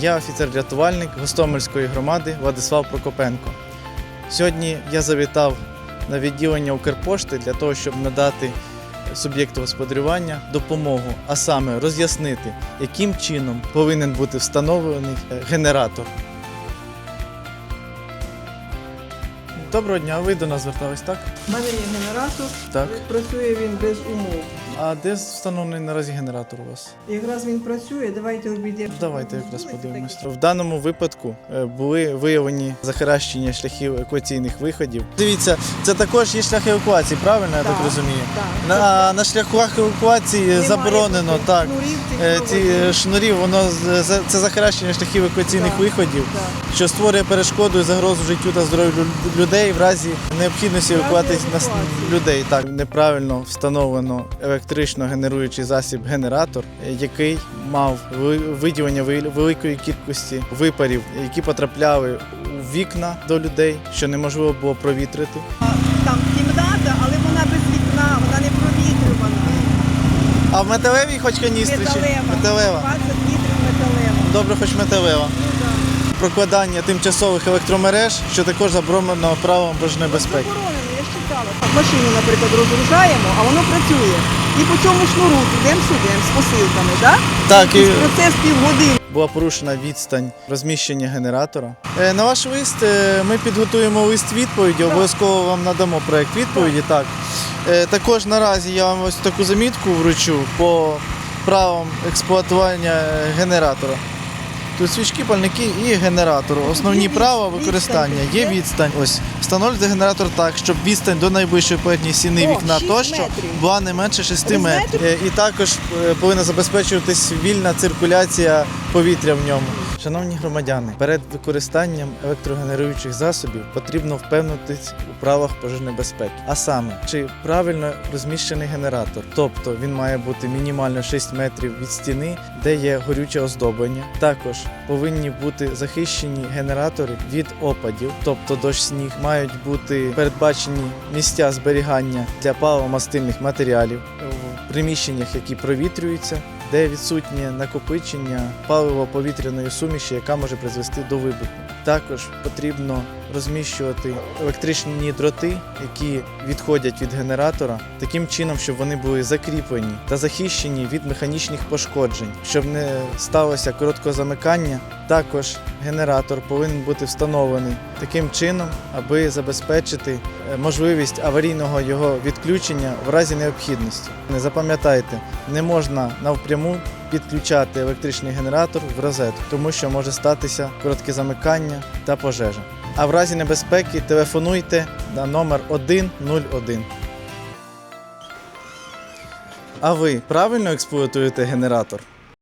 Я офіцер-рятувальник Гостомельської громади Владислав Прокопенко. Сьогодні я завітав на відділення Укрпошти для того, щоб надати суб'єкту господарювання допомогу, а саме роз'яснити, яким чином повинен бути встановлений е, генератор. Доброго дня, ви до нас звертались, так? У мене є генератор, Так. працює він без умов. А де встановлений наразі генератор у вас? Якраз він працює, давайте обійдемо. Давайте якраз подивимось. В даному випадку е, були виявлені захаращення шляхів евакуаційних виходів. Дивіться, це також є шлях евакуації, правильно я так Так, розумію? Так. На, на шляхах евакуації Немає заборонено таких так. шнурів, Е, Ці шнурів, воно це захаращення шляхів евакуаційних Так, виходів, так. що створює перешкоду і загрозу життю та здоров'ю людей в разі необхідності разі евакуації людей. Так неправильно встановлено електрично генеруючий засіб генератор, е, який мав виділення великої кількості випарів, які потрапляли у вікна до людей, що неможливо було провітрити. Там кімната, але вона без вікна, вона не провітрювана. А в металевій хоч каністрі чи Металева. металева. 20 літрів металева. Добре, хоч металева. Ну, да. Прокладання тимчасових електромереж, що також заборонено правилам пожежної безпеки. Заборонено, я ж читала. Машину, наприклад, розгружаємо, а воно працює. І по цьому шнуру йдемо сюди з посилками, так? Так, і Процес півгодини. була порушена відстань розміщення генератора. Е, На ваш лист е, ми підготуємо лист відповіді, обов'язково вам надамо проєкт відповіді. Так. Е, Також наразі я вам ось таку замітку вручу по правам експлуатування генератора. Тут свічки, пальники і генератор. Основні Є права відстань, використання. Є відстань. Ось встановлюйте генератор так, щоб відстань до найближчої поверхні стіни О, вікна тощо була не менше 6 6 метрів. Е, І також е, повинна забезпечуватись вільна циркуляція повітря в ньому. Шановні громадяни, перед використанням електрогенеруючих засобів потрібно впевнитись у правилах пожежної безпеки. А саме, чи правильно розміщений генератор, тобто він має бути мінімально 6 метрів від стіни, де є горюче оздоблення. Також повинні бути захищені генератори від опадів, тобто дощ сніг, мають бути передбачені місця зберігання для паливо-мастильних матеріалів в приміщеннях, які провітрюються де відсутнє накопичення паливо-повітряної суміші, яка може призвести до вибуху. Також потрібно розміщувати електричні дроти, які відходять від генератора, таким чином, щоб вони були закріплені та захищені від механічних пошкоджень, щоб не сталося короткого замикання. Також генератор повинен бути встановлений таким чином, аби забезпечити е, можливість аварійного його відключення в разі необхідності. Не запам'ятайте, не можна навпряму підключати електричний генератор в розетку, тому що може статися коротке замикання та пожежа. А в разі небезпеки телефонуйте на номер 101. А ви правильно експлуатуєте генератор?